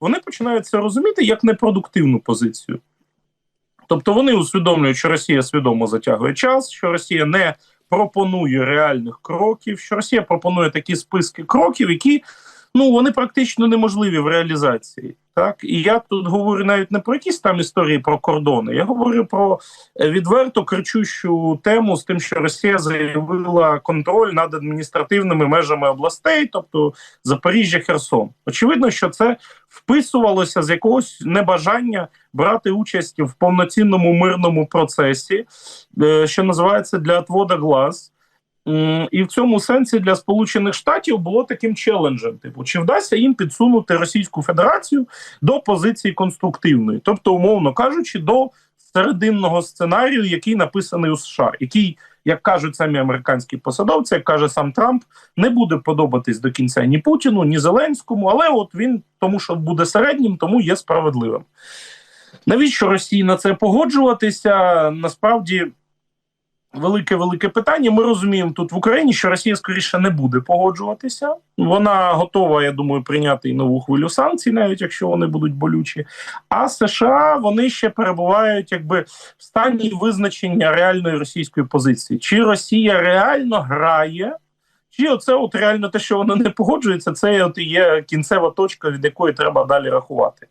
вони починають це розуміти як непродуктивну позицію. Тобто вони усвідомлюють, що Росія свідомо затягує час, що Росія не пропонує реальних кроків, що Росія пропонує такі списки кроків, які ну вони практично неможливі в реалізації. Так і я тут говорю навіть не про якісь там історії про кордони. Я говорю про е, відверто кричущу тему з тим, що Росія заявила контроль над адміністративними межами областей, тобто Запоріжжя, Херсон. Очевидно, що це вписувалося з якогось небажання брати участь в повноцінному мирному процесі, е, що називається для отвода глаз. І в цьому сенсі для Сполучених Штатів було таким челенджем: типу, чи вдасться їм підсунути Російську Федерацію до позиції конструктивної, тобто, умовно кажучи, до серединного сценарію, який написаний у США, який, як кажуть самі американські посадовці, як каже сам Трамп, не буде подобатись до кінця ні Путіну, ні Зеленському, але от він тому, що буде середнім, тому є справедливим. Навіщо Росії на це погоджуватися? Насправді велике велике питання. Ми розуміємо тут в Україні, що Росія скоріше не буде погоджуватися. Вона готова, я думаю, прийняти і нову хвилю санкцій, навіть якщо вони будуть болючі. А США вони ще перебувають якби в стані визначення реальної російської позиції. Чи Росія реально грає? Чи оце от реально те, що вона не погоджується, це от є кінцева точка, від якої треба далі рахувати.